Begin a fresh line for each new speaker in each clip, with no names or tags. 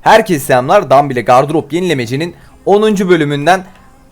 Herkese selamlar. Dambile Gardırop Yenilemeci'nin 10. bölümünden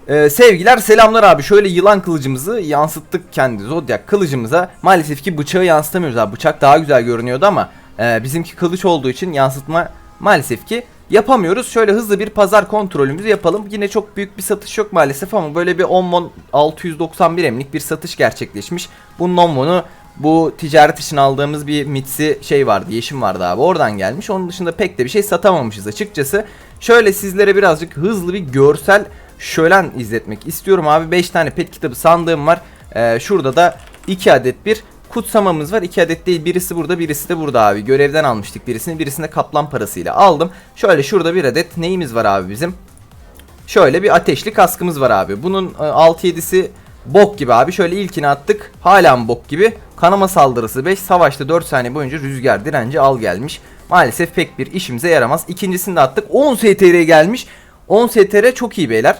e, sevgiler selamlar abi. Şöyle yılan kılıcımızı yansıttık kendi Zodiac kılıcımıza. Maalesef ki bıçağı yansıtamıyoruz abi. Bıçak daha güzel görünüyordu ama e, bizimki kılıç olduğu için yansıtma maalesef ki yapamıyoruz. Şöyle hızlı bir pazar kontrolümüzü yapalım. Yine çok büyük bir satış yok maalesef ama böyle bir 10 mon 691 emlik bir satış gerçekleşmiş. Bu 10 monu bu ticaret için aldığımız bir mitsi şey vardı, yeşim vardı abi. Oradan gelmiş. Onun dışında pek de bir şey satamamışız açıkçası. Şöyle sizlere birazcık hızlı bir görsel şölen izletmek istiyorum abi. 5 tane pet kitabı sandığım var. Ee, şurada da 2 adet bir kutsamamız var. 2 adet değil birisi burada birisi de burada abi. Görevden almıştık birisini birisini kaplan parasıyla aldım. Şöyle şurada bir adet neyimiz var abi bizim? Şöyle bir ateşli kaskımız var abi. Bunun e, 6-7'si bok gibi abi. Şöyle ilkini attık. Hala mı bok gibi? Kanama saldırısı 5. Savaşta 4 saniye boyunca rüzgar direnci al gelmiş. Maalesef pek bir işimize yaramaz. İkincisini de attık. 10 STR'ye gelmiş. 10 STR çok iyi beyler.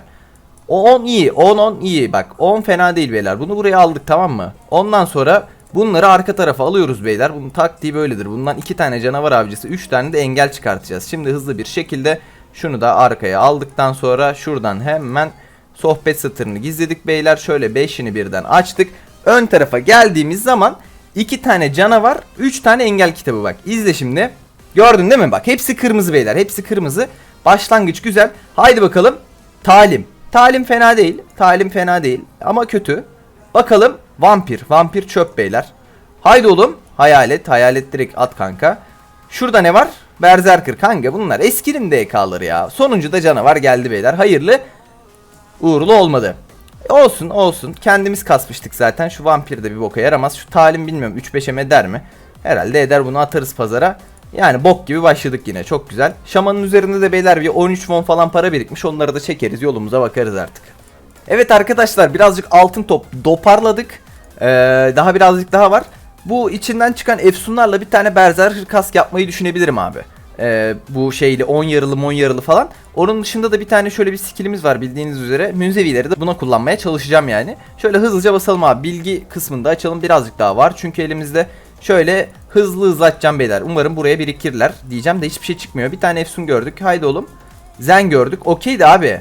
O 10 iyi. 10 10 iyi. Bak 10 fena değil beyler. Bunu buraya aldık tamam mı? Ondan sonra bunları arka tarafa alıyoruz beyler. Bunun taktiği böyledir. Bundan 2 tane canavar avcısı 3 tane de engel çıkartacağız. Şimdi hızlı bir şekilde şunu da arkaya aldıktan sonra şuradan hemen sohbet satırını gizledik beyler. Şöyle 5'ini birden açtık. Ön tarafa geldiğimiz zaman 2 tane canavar 3 tane engel kitabı bak. İzle şimdi. Gördün değil mi? Bak hepsi kırmızı beyler. Hepsi kırmızı. Başlangıç güzel. Haydi bakalım. Talim. Talim fena değil. Talim fena değil. Ama kötü. Bakalım. Vampir. Vampir çöp beyler. Haydi oğlum. Hayalet. Hayalet direkt at kanka. Şurada ne var? Berserker kanka bunlar eskinin DK'ları ya. Sonuncu da canavar geldi beyler. Hayırlı uğurlu olmadı. E, Olsun olsun. Kendimiz kasmıştık zaten. Şu vampir de bir boka yaramaz. Şu talim bilmiyorum 3-5'e eder mi? Herhalde eder bunu atarız pazara. Yani bok gibi başladık yine çok güzel. Şamanın üzerinde de beyler bir 13 won falan para birikmiş. Onları da çekeriz yolumuza bakarız artık. Evet arkadaşlar birazcık altın top doparladık. Ee, daha birazcık daha var. Bu içinden çıkan efsunlarla bir tane berserker kask yapmayı düşünebilirim abi. Ee, bu şeyli 10 yarılı 10 yarılı falan. Onun dışında da bir tane şöyle bir skillimiz var bildiğiniz üzere. Münzevileri de buna kullanmaya çalışacağım yani. Şöyle hızlıca basalım abi. Bilgi kısmında açalım birazcık daha var. Çünkü elimizde şöyle hızlı hızlı beyler. Umarım buraya birikirler diyeceğim de hiçbir şey çıkmıyor. Bir tane efsun gördük. Haydi oğlum. Zen gördük. Okeydi abi.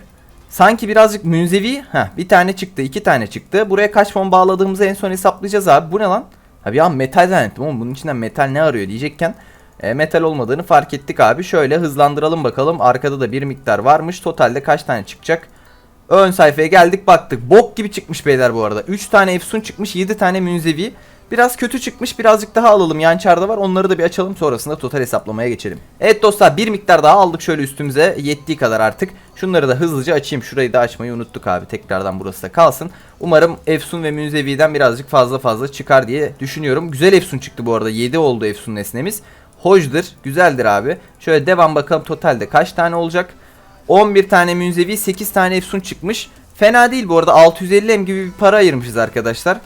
Sanki birazcık münzevi. Heh, bir tane çıktı, iki tane çıktı. Buraya kaç fon bağladığımızı en son hesaplayacağız abi. Bu ne lan? Abi ya metal zannettim ama bunun içinden metal ne arıyor diyecekken e, metal olmadığını fark ettik abi. Şöyle hızlandıralım bakalım. Arkada da bir miktar varmış. Totalde kaç tane çıkacak? Ön sayfaya geldik baktık. Bok gibi çıkmış beyler bu arada. 3 tane efsun çıkmış, 7 tane münzevi. Biraz kötü çıkmış. Birazcık daha alalım. Yan çarda var. Onları da bir açalım. Sonrasında total hesaplamaya geçelim. Evet dostlar bir miktar daha aldık şöyle üstümüze. Yettiği kadar artık. Şunları da hızlıca açayım. Şurayı da açmayı unuttuk abi. Tekrardan burası da kalsın. Umarım Efsun ve Münzevi'den birazcık fazla fazla çıkar diye düşünüyorum. Güzel Efsun çıktı bu arada. 7 oldu Efsun nesnemiz. Hoşdur. Güzeldir abi. Şöyle devam bakalım totalde kaç tane olacak. 11 tane Münzevi 8 tane Efsun çıkmış. Fena değil bu arada 650 M gibi bir para ayırmışız arkadaşlar.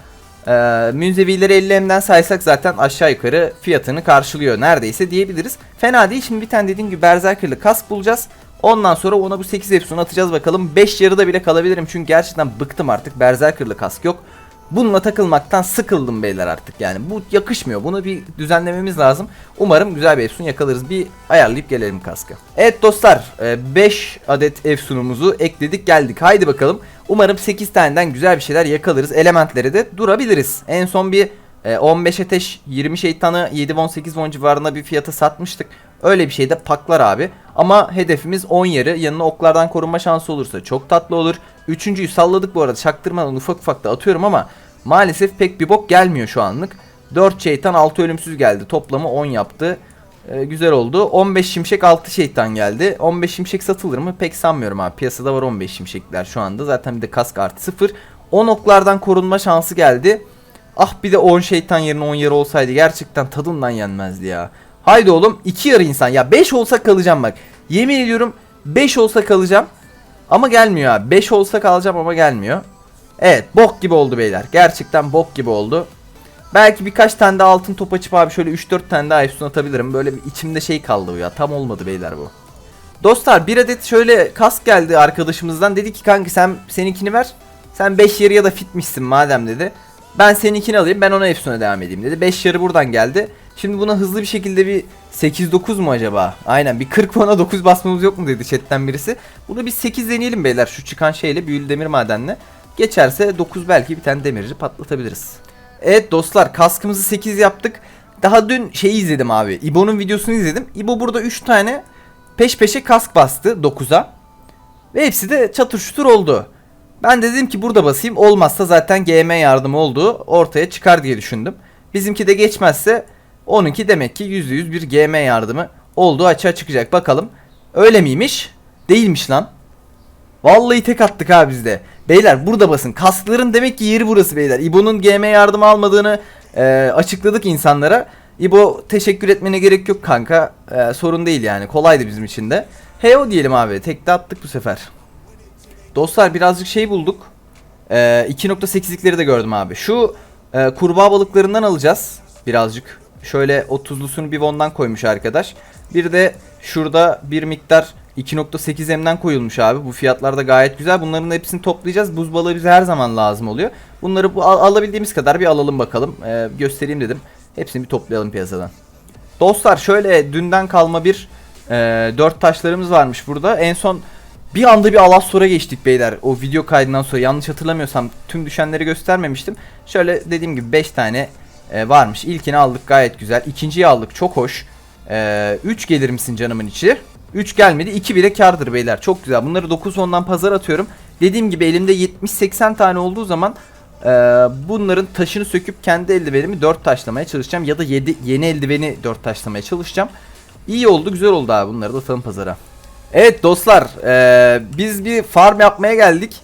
Ee, münzevileri 50 M'den saysak zaten aşağı yukarı fiyatını karşılıyor neredeyse diyebiliriz. Fena değil şimdi bir tane dediğim gibi Berserker'lı kask bulacağız. Ondan sonra ona bu 8 Efsun atacağız bakalım. 5 yarıda bile kalabilirim çünkü gerçekten bıktım artık Berserker'lı kask yok. Bununla takılmaktan sıkıldım beyler artık yani bu yakışmıyor bunu bir düzenlememiz lazım. Umarım güzel bir Efsun yakalarız bir ayarlayıp gelelim kaskı. Evet dostlar 5 adet Efsun'umuzu ekledik geldik haydi bakalım. Umarım 8 taneden güzel bir şeyler yakalarız elementleri de durabiliriz. En son bir e, 15 ateş 20 şeytanı 7 won 8 won civarında bir fiyata satmıştık. Öyle bir şey de paklar abi. Ama hedefimiz 10 yarı. Yanına oklardan korunma şansı olursa çok tatlı olur. Üçüncüyü salladık bu arada. Çaktırmadan ufak ufak da atıyorum ama maalesef pek bir bok gelmiyor şu anlık. 4 şeytan 6 ölümsüz geldi. Toplamı 10 yaptı. Ee, güzel oldu. 15 şimşek 6 şeytan geldi. 15 şimşek satılır mı? Pek sanmıyorum abi. Piyasada var 15 şimşekler şu anda. Zaten bir de kask artı 0. 10 oklardan korunma şansı geldi. Ah bir de 10 şeytan yerine 10 yarı olsaydı gerçekten tadından yenmezdi ya. Haydi oğlum 2 yarı insan. Ya 5 olsa kalacağım bak. Yemin ediyorum 5 olsa kalacağım. Ama gelmiyor abi. 5 olsa kalacağım ama gelmiyor. Evet bok gibi oldu beyler. Gerçekten bok gibi oldu. Belki birkaç tane daha altın top açıp abi şöyle 3-4 tane daha efsun atabilirim. Böyle bir içimde şey kaldı bu ya. Tam olmadı beyler bu. Dostlar bir adet şöyle kask geldi arkadaşımızdan. Dedi ki kanka sen seninkini ver. Sen 5 yarı ya da fitmişsin madem dedi. Ben seninkini alayım ben ona efsuna devam edeyim dedi. 5 yarı buradan geldi. Şimdi buna hızlı bir şekilde bir 8-9 mu acaba? Aynen bir 40 puana 9 basmamız yok mu dedi chatten birisi. Bunu bir 8 deneyelim beyler şu çıkan şeyle büyülü demir madenle. Geçerse 9 belki bir tane demirci patlatabiliriz. Evet dostlar kaskımızı 8 yaptık. Daha dün şeyi izledim abi. İbo'nun videosunu izledim. İbo burada 3 tane peş peşe kask bastı 9'a. Ve hepsi de çatır çutur oldu. Ben de dedim ki burada basayım. Olmazsa zaten GM yardımı olduğu ortaya çıkar diye düşündüm. Bizimki de geçmezse onunki demek ki %100 bir GM yardımı olduğu açığa çıkacak. Bakalım. Öyle miymiş? Değilmiş lan. Vallahi tek attık ha bizde. Beyler burada basın. Kaskların demek ki yeri burası beyler. İbo'nun GM yardımı almadığını e, açıkladık insanlara. İbo teşekkür etmene gerek yok kanka. E, sorun değil yani. Kolaydı bizim için de. Heo diyelim abi. Tekte attık bu sefer. Dostlar birazcık şey bulduk. E, 2.8'likleri de gördüm abi. Şu e, kurbağa balıklarından alacağız. Birazcık. Şöyle 30'lusunu bir vondan koymuş arkadaş. Bir de şurada bir miktar 2.8 M'den koyulmuş abi. Bu fiyatlar da gayet güzel. Bunların hepsini toplayacağız. Buz balığı bize her zaman lazım oluyor. Bunları bu, al- alabildiğimiz kadar bir alalım bakalım. Ee, göstereyim dedim. Hepsini bir toplayalım piyasadan. Dostlar şöyle dünden kalma bir e, dört taşlarımız varmış burada. En son bir anda bir Alastor'a geçtik beyler. O video kaydından sonra yanlış hatırlamıyorsam tüm düşenleri göstermemiştim. Şöyle dediğim gibi 5 tane e, varmış. İlkini aldık gayet güzel. İkinciyi aldık çok hoş. 3 gelir misin canımın içi? 3 gelmedi. 2 bile kardır beyler. Çok güzel. Bunları 9 ondan pazar atıyorum. Dediğim gibi elimde 70-80 tane olduğu zaman e, bunların taşını söküp kendi eldivenimi 4 taşlamaya çalışacağım. Ya da 7 yeni eldiveni 4 taşlamaya çalışacağım. İyi oldu güzel oldu abi. Bunları da atalım pazara. Evet dostlar e, biz bir farm yapmaya geldik.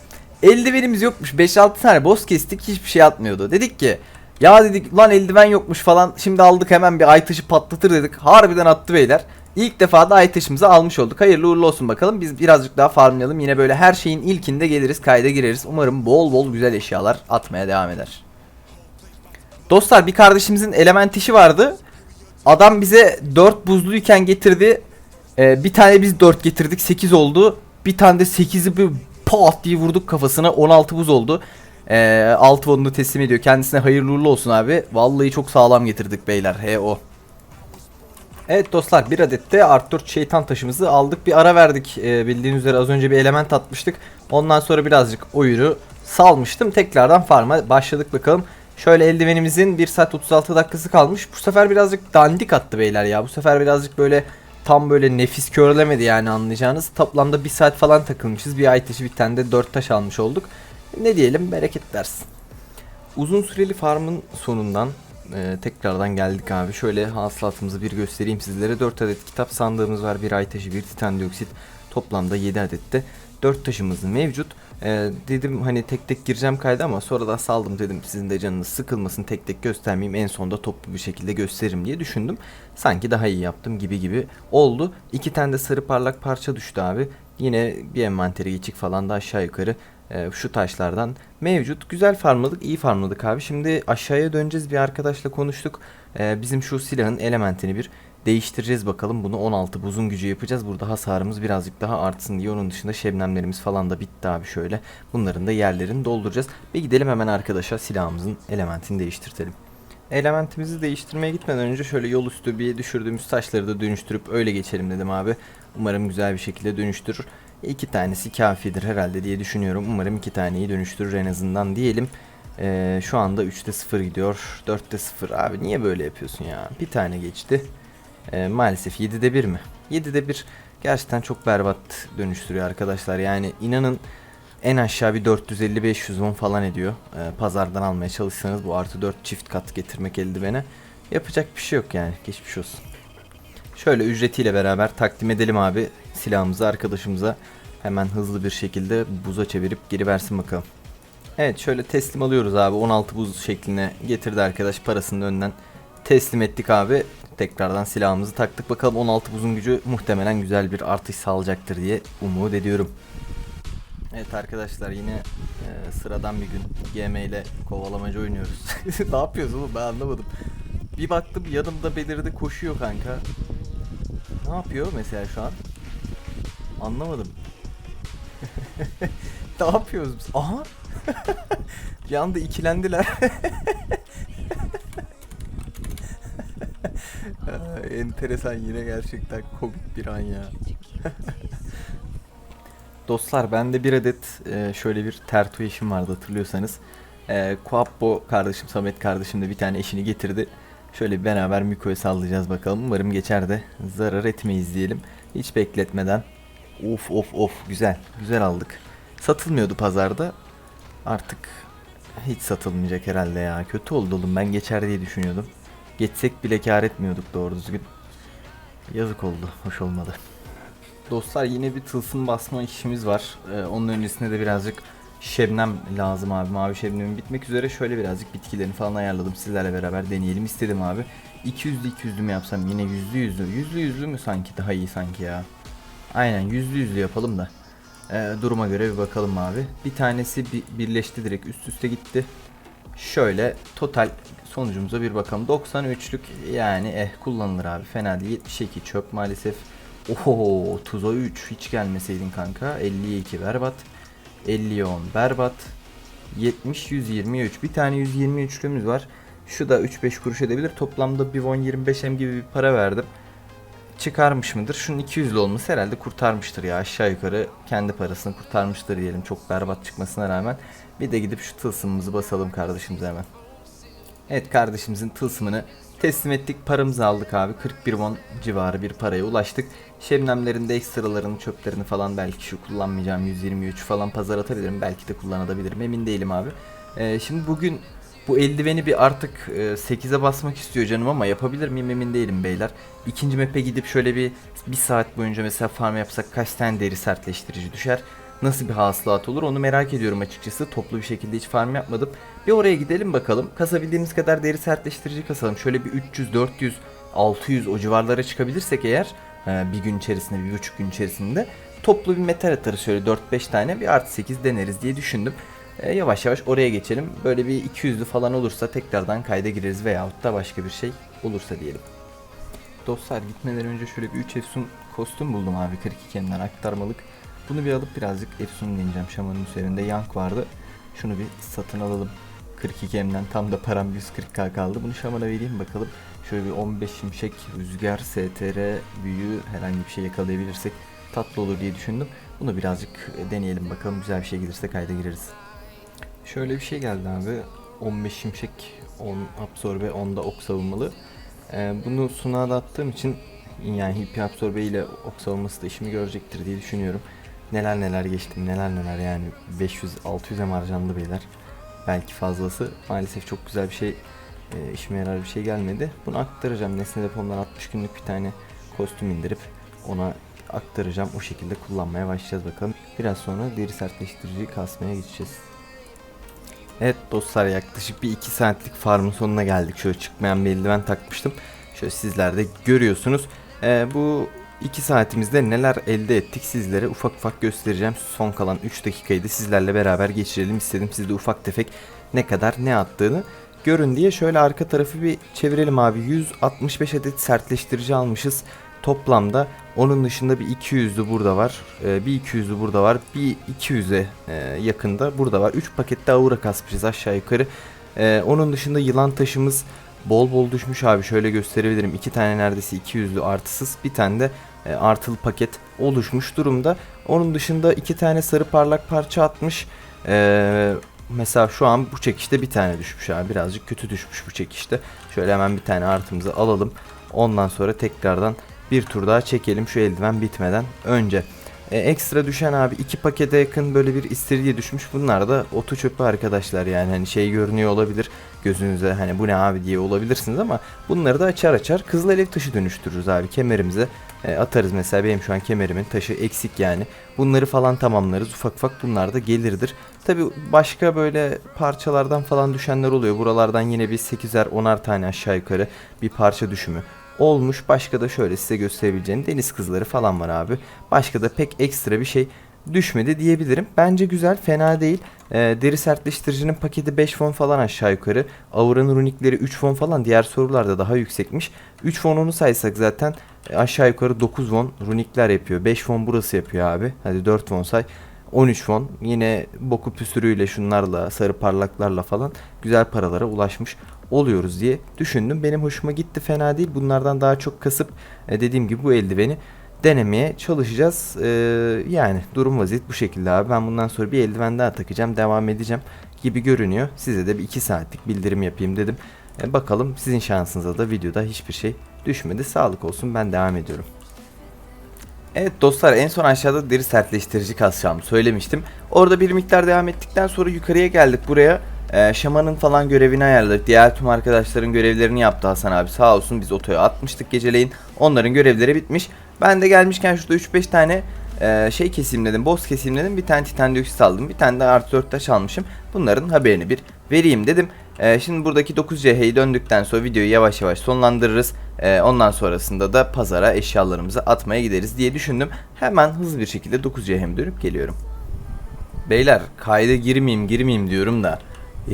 Eldivenimiz yokmuş. 5-6 tane boss kestik. Hiçbir şey atmıyordu. Dedik ki ya dedik lan eldiven yokmuş falan. Şimdi aldık hemen bir ay taşı patlatır dedik. Harbiden attı beyler. İlk defa da ay taşımızı almış olduk. Hayırlı uğurlu olsun bakalım. Biz birazcık daha farmlayalım. Yine böyle her şeyin ilkinde geliriz. Kayda gireriz. Umarım bol bol güzel eşyalar atmaya devam eder. Dostlar bir kardeşimizin element işi vardı. Adam bize 4 buzluyken getirdi. Ee, bir tane biz 4 getirdik 8 oldu. Bir tane de 8'i bir pat diye vurduk kafasına 16 buz oldu. Ee, 6 bonunu teslim ediyor. Kendisine hayırlı uğurlu olsun abi. Vallahi çok sağlam getirdik beyler. He o. Evet dostlar bir adet de Art 4 şeytan taşımızı aldık. Bir ara verdik ee, bildiğiniz üzere az önce bir element atmıştık. Ondan sonra birazcık oyunu salmıştım. Tekrardan farma başladık bakalım. Şöyle eldivenimizin 1 saat 36 dakikası kalmış. Bu sefer birazcık dandik attı beyler ya. Bu sefer birazcık böyle tam böyle nefis körlemedi yani anlayacağınız. Toplamda 1 saat falan takılmışız. Bir ay taşı bir tane de 4 taş almış olduk. Ne diyelim bereket dersin. Uzun süreli farmın sonundan e, tekrardan geldik abi. Şöyle hasılatımızı bir göstereyim sizlere. 4 adet kitap sandığımız var. Bir ay taşı, bir titan dioksit. Toplamda 7 adette 4 taşımız mevcut. E, dedim hani tek tek gireceğim kayda ama sonradan saldım dedim sizin de canınız sıkılmasın tek tek göstermeyeyim en sonda toplu bir şekilde gösteririm diye düşündüm. Sanki daha iyi yaptım gibi gibi oldu. İki tane de sarı parlak parça düştü abi. Yine bir envanteri geçik falan da aşağı yukarı e, şu taşlardan mevcut. Güzel farmladık, iyi farmladık abi. Şimdi aşağıya döneceğiz. Bir arkadaşla konuştuk. E, bizim şu silahın elementini bir değiştireceğiz bakalım. Bunu 16 buzun gücü yapacağız. Burada hasarımız birazcık daha artsın diye. Onun dışında şebnemlerimiz falan da bitti abi şöyle. Bunların da yerlerini dolduracağız. Bir gidelim hemen arkadaşa silahımızın elementini değiştirtelim. Elementimizi değiştirmeye gitmeden önce şöyle yol üstü bir düşürdüğümüz taşları da dönüştürüp öyle geçelim dedim abi. Umarım güzel bir şekilde dönüştürür. İki tanesi kafidir herhalde diye düşünüyorum. Umarım iki taneyi dönüştürür en azından diyelim. Ee, şu anda 3'te 0 gidiyor. 4'te 0. Abi niye böyle yapıyorsun ya? Bir tane geçti. Ee, maalesef 7'de 1 mi? 7'de 1 gerçekten çok berbat dönüştürüyor arkadaşlar. Yani inanın en aşağı bir 450-500 won falan ediyor. Ee, pazardan almaya çalışsanız bu artı 4 çift kat getirmek eldivene. Yapacak bir şey yok yani. Geçmiş olsun. Şöyle ücretiyle beraber takdim edelim abi silahımızı arkadaşımıza. Hemen hızlı bir şekilde buza çevirip geri versin bakalım. Evet şöyle teslim alıyoruz abi 16 buz şekline getirdi arkadaş parasını önden teslim ettik abi. Tekrardan silahımızı taktık bakalım 16 buzun gücü muhtemelen güzel bir artış sağlayacaktır diye umut ediyorum. Evet arkadaşlar yine e, sıradan bir gün GM ile kovalamacı oynuyoruz. ne yapıyoruz oğlum ben anlamadım. Bir baktım yanımda belirdi koşuyor kanka. Ne yapıyor mesela şu an? Anlamadım. ne yapıyoruz biz? Aha! bir anda ikilendiler. Enteresan yine gerçekten komik bir an ya. Dostlar bende bir adet e, şöyle bir tertu eşim vardı hatırlıyorsanız. E, Kuappo kardeşim Samet kardeşim de bir tane eşini getirdi. Şöyle beraber Miko'ya sallayacağız bakalım. Umarım geçer de zarar etmeyiz diyelim. Hiç bekletmeden. Of of of güzel. Güzel aldık. Satılmıyordu pazarda. Artık hiç satılmayacak herhalde ya. Kötü oldu oğlum ben geçer diye düşünüyordum. Geçsek bile kar etmiyorduk doğru düzgün. Yazık oldu. Hoş olmadı. Dostlar yine bir tılsım basma işimiz var. Ee, onun öncesinde de birazcık şebnem lazım abi. Mavi şebnemin bitmek üzere. Şöyle birazcık bitkilerini falan ayarladım. Sizlerle beraber deneyelim istedim abi. 200'lü 200'lü mü yapsam yine yüzlü yüzlü. Yüzlü yüzlü mü sanki daha iyi sanki ya. Aynen yüzlü yüzlü yapalım da. Ee, duruma göre bir bakalım abi. Bir tanesi bi- birleşti direkt üst üste gitti. Şöyle total sonucumuza bir bakalım. 93'lük yani eh kullanılır abi. Fena değil. 72 çöp maalesef. Oho tuza 3 hiç gelmeseydin kanka. 50'ye 2 berbat. 50'ye 10 berbat. 70 123. Bir tane 123'lüğümüz var. Şu da 3-5 kuruş edebilir. Toplamda bir won 25 m gibi bir para verdim. Çıkarmış mıdır? Şunun 200'lü olması herhalde kurtarmıştır ya. Aşağı yukarı kendi parasını kurtarmıştır diyelim. Çok berbat çıkmasına rağmen. Bir de gidip şu tılsımımızı basalım kardeşimize hemen. Evet kardeşimizin tılsımını teslim ettik. Paramızı aldık abi. 41 won civarı bir paraya ulaştık. Şebnemlerin de ekstralarını, çöplerini falan belki şu kullanmayacağım 123 falan pazar atabilirim. Belki de kullanabilirim. Emin değilim abi. Ee, şimdi bugün bu eldiveni bir artık e, 8'e basmak istiyor canım ama yapabilir miyim emin değilim beyler. İkinci map'e gidip şöyle bir bir saat boyunca mesela farm yapsak kaç tane deri sertleştirici düşer? Nasıl bir hasılat olur onu merak ediyorum açıkçası. Toplu bir şekilde hiç farm yapmadım. Bir oraya gidelim bakalım. Kasabildiğimiz kadar deri sertleştirici kasalım. Şöyle bir 300, 400, 600 o civarlara çıkabilirsek eğer e, bir gün içerisinde, bir buçuk gün içerisinde toplu bir metal atarız şöyle 4-5 tane bir artı 8 deneriz diye düşündüm. E, yavaş yavaş oraya geçelim. Böyle bir 200'lü falan olursa tekrardan kayda gireriz veyahut da başka bir şey olursa diyelim. Dostlar gitmeden önce şöyle bir 3 Efsun kostüm buldum abi 42'den aktarmalık. Bunu bir alıp birazcık Efsun deneyeceğim. Şamanın üzerinde yank vardı. Şunu bir satın alalım. 42M'den tam da param 140k kaldı. Bunu şamana vereyim bakalım. Şöyle bir 15 şimşek, rüzgar, STR, büyü herhangi bir şey yakalayabilirsek tatlı olur diye düşündüm. Bunu birazcık deneyelim bakalım güzel bir şey gelirse kayda gireriz. Şöyle bir şey geldi abi. 15 şimşek, 10 absorbe, 10 da ok savunmalı. Ee, bunu sunağa da attığım için yani hippie absorbe ile ok savunması da işimi görecektir diye düşünüyorum. Neler neler geçtim neler neler yani 500-600'e mi harcandı beyler. Belki fazlası. Maalesef çok güzel bir şey e, işime yarar bir şey gelmedi. Bunu aktaracağım. Nesne depomdan 60 günlük bir tane kostüm indirip ona aktaracağım. O şekilde kullanmaya başlayacağız bakalım. Biraz sonra deri sertleştiriciyi kasmaya geçeceğiz. Evet dostlar yaklaşık bir 2 saatlik farmın sonuna geldik. Şöyle çıkmayan bir eldiven takmıştım. Şöyle sizler de görüyorsunuz. Ee, bu 2 saatimizde neler elde ettik sizlere ufak ufak göstereceğim. Son kalan 3 dakikayı da sizlerle beraber geçirelim istedim. Siz de ufak tefek ne kadar ne attığını görün diye şöyle arka tarafı bir çevirelim abi. 165 adet sertleştirici almışız toplamda. Onun dışında bir 200'lü burada var. Ee, bir 200'lü burada var. Bir 200'e e, yakında burada var. 3 pakette aura kasmışız aşağı yukarı. Ee, onun dışında yılan taşımız bol bol düşmüş abi. Şöyle gösterebilirim. 2 tane neredeyse 200'lü artısız. Bir tane de e, artılı paket oluşmuş durumda. Onun dışında 2 tane sarı parlak parça atmış. Ee, mesela şu an bu çekişte bir tane düşmüş abi. Birazcık kötü düşmüş bu çekişte. Şöyle hemen bir tane artımızı alalım. Ondan sonra tekrardan bir tur daha çekelim şu eldiven bitmeden önce. E, ekstra düşen abi iki pakete yakın böyle bir istiridye düşmüş. Bunlar da otu çöpü arkadaşlar yani hani şey görünüyor olabilir gözünüze hani bu ne abi diye olabilirsiniz ama bunları da açar açar kızıl alev taşı dönüştürürüz abi kemerimize e, atarız mesela benim şu an kemerimin taşı eksik yani bunları falan tamamlarız ufak ufak bunlar da gelirdir tabi başka böyle parçalardan falan düşenler oluyor buralardan yine bir 8'er 10'ar tane aşağı yukarı bir parça düşümü olmuş. Başka da şöyle size gösterebileceğim deniz kızları falan var abi. Başka da pek ekstra bir şey düşmedi diyebilirim. Bence güzel, fena değil. Ee, deri sertleştiricinin paketi 5 fon falan aşağı yukarı. Aura'nın runikleri 3 fon falan diğer sorularda daha yüksekmiş. 3 fonunu saysak zaten e, aşağı yukarı 9 won runikler yapıyor. 5 fon burası yapıyor abi. Hadi 4 won say. 13 fon yine boku püsürüyle şunlarla sarı parlaklarla falan güzel paralara ulaşmış oluyoruz diye düşündüm. Benim hoşuma gitti fena değil. Bunlardan daha çok kasıp e, dediğim gibi bu eldiveni denemeye çalışacağız. Ee, yani durum vaziyet bu şekilde abi. Ben bundan sonra bir eldiven daha takacağım. Devam edeceğim gibi görünüyor. Size de bir 2 saatlik bildirim yapayım dedim. E, bakalım sizin şansınıza da videoda hiçbir şey düşmedi. Sağlık olsun ben devam ediyorum. Evet dostlar en son aşağıda deri sertleştirici kasacağımı söylemiştim. Orada bir miktar devam ettikten sonra yukarıya geldik buraya. Ee, şamanın falan görevini ayarladık. Diğer tüm arkadaşların görevlerini yaptı Hasan abi sağ olsun biz otoya atmıştık geceleyin. Onların görevleri bitmiş. Ben de gelmişken şurada 3-5 tane e, şey keseyim dedim. Boss keseyim dedim. Bir tane titan dioksit aldım. Bir tane de artı 4 taş almışım. Bunların haberini bir vereyim dedim. E, şimdi buradaki 9 CH'yi döndükten sonra videoyu yavaş yavaş sonlandırırız. E, ondan sonrasında da pazara eşyalarımızı atmaya gideriz diye düşündüm. Hemen hızlı bir şekilde 9 CH'mi dönüp geliyorum. Beyler kayda girmeyeyim girmeyeyim diyorum da.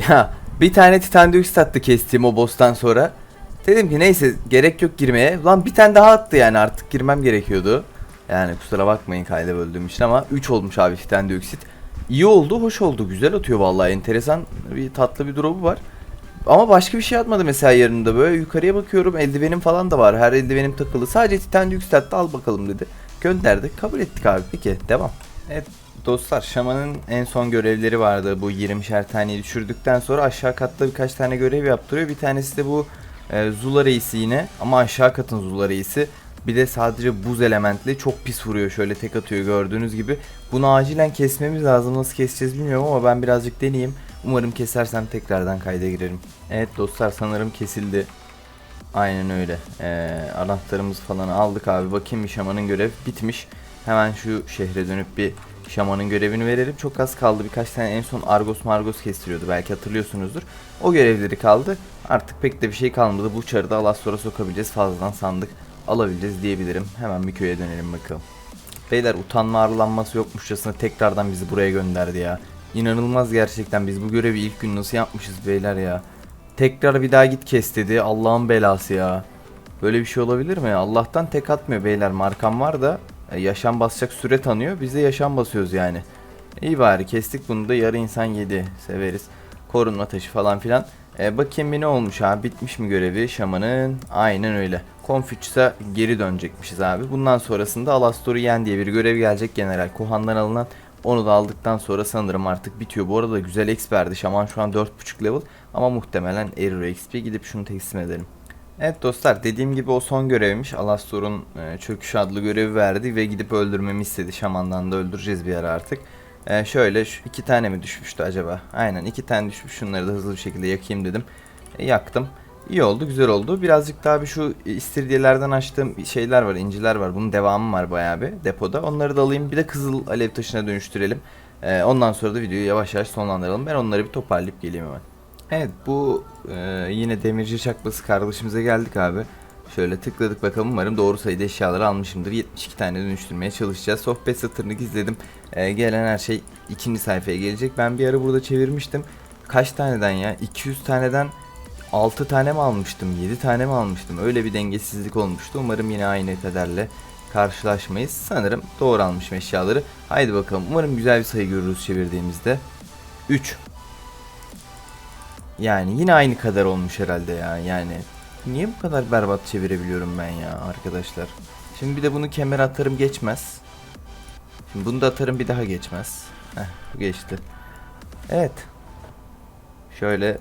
Ya bir tane titan dioksit attı kestiğim o boss'tan sonra. Dedim ki neyse gerek yok girmeye. Lan bir tane daha attı yani artık girmem gerekiyordu. Yani kusura bakmayın kayda böldüğüm için ama 3 olmuş abi titan dioksit. İyi oldu, hoş oldu, güzel atıyor vallahi enteresan bir tatlı bir drop'u var. Ama başka bir şey atmadı mesela yanında böyle yukarıya bakıyorum eldivenim falan da var her eldivenim takılı sadece titan attı al bakalım dedi. Gönderdi kabul ettik abi peki devam. Evet dostlar şamanın en son görevleri vardı bu 20'şer taneyi düşürdükten sonra aşağı katta birkaç tane görev yaptırıyor. Bir tanesi de bu e, Zula reisi yine ama aşağı katın Zula reisi. Bir de sadece buz elementli çok pis vuruyor şöyle tek atıyor gördüğünüz gibi. Bunu acilen kesmemiz lazım nasıl keseceğiz bilmiyorum ama ben birazcık deneyeyim. Umarım kesersem tekrardan kayda girerim. Evet dostlar sanırım kesildi. Aynen öyle. Ee, anahtarımızı falan aldık abi. Bakayım bir şamanın görev bitmiş. Hemen şu şehre dönüp bir şamanın görevini verelim. Çok az kaldı. Birkaç tane en son Argos Margos kestiriyordu. Belki hatırlıyorsunuzdur. O görevleri kaldı. Artık pek de bir şey kalmadı. Bu çarı da Alastor'a sokabileceğiz. Fazladan sandık alabileceğiz diyebilirim. Hemen bir köye dönelim bakalım. Beyler utanma arılanması yokmuşçasına tekrardan bizi buraya gönderdi ya. İnanılmaz gerçekten biz bu görevi ilk gün nasıl yapmışız beyler ya. Tekrar bir daha git kes dedi. Allah'ın belası ya. Böyle bir şey olabilir mi? Allah'tan tek atmıyor beyler. Markam var da yaşam basacak süre tanıyor. Biz de yaşam basıyoruz yani. İyi bari kestik bunu da yarı insan yedi. Severiz. Korunma taşı falan filan. E, bakayım bir ne olmuş abi. Bitmiş mi görevi şamanın? Aynen öyle. Confucius'a geri dönecekmişiz abi. Bundan sonrasında Alastor'u yen diye bir görev gelecek General Kohan'dan alınan. Onu da aldıktan sonra sanırım artık bitiyor. Bu arada güzel XP verdi. Şaman şu an 4.5 level. Ama muhtemelen Error XP gidip şunu teslim edelim. Evet dostlar dediğim gibi o son görevmiş. Alastor'un e, çöküş adlı görevi verdi ve gidip öldürmemi istedi. Şamandan da öldüreceğiz bir ara artık. E, şöyle şu iki tane mi düşmüştü acaba? Aynen iki tane düşmüş. Şunları da hızlı bir şekilde yakayım dedim. E, yaktım. İyi oldu, güzel oldu. Birazcık daha bir şu istiridyelerden açtığım şeyler var, inciler var. Bunun devamı var bayağı bir depoda. Onları da alayım. Bir de kızıl alev taşına dönüştürelim. Ee, ondan sonra da videoyu yavaş yavaş sonlandıralım. Ben onları bir toparlayıp geleyim hemen. Evet bu e, yine demirci çakması kardeşimize geldik abi. Şöyle tıkladık bakalım umarım doğru sayıda eşyaları almışımdır. 72 tane dönüştürmeye çalışacağız. Sohbet satırını gizledim. Ee, gelen her şey ikinci sayfaya gelecek. Ben bir ara burada çevirmiştim. Kaç taneden ya? 200 taneden 6 tane mi almıştım 7 tane mi almıştım öyle bir dengesizlik olmuştu umarım yine aynı kaderle karşılaşmayız sanırım doğru almışım eşyaları haydi bakalım umarım güzel bir sayı görürüz çevirdiğimizde 3 yani yine aynı kadar olmuş herhalde ya. Yani niye bu kadar berbat çevirebiliyorum ben ya arkadaşlar? Şimdi bir de bunu kemer atarım geçmez. Şimdi bunu da atarım bir daha geçmez. Heh, bu geçti. Evet. Şöyle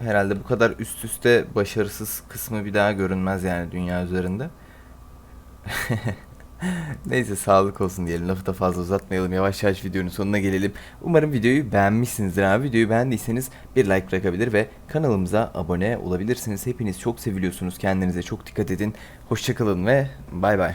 herhalde bu kadar üst üste başarısız kısmı bir daha görünmez yani dünya üzerinde. Neyse sağlık olsun diyelim. Lafı da fazla uzatmayalım. Yavaş yavaş videonun sonuna gelelim. Umarım videoyu beğenmişsinizdir abi. Videoyu beğendiyseniz bir like bırakabilir ve kanalımıza abone olabilirsiniz. Hepiniz çok seviliyorsunuz. Kendinize çok dikkat edin. Hoşçakalın ve bay bay.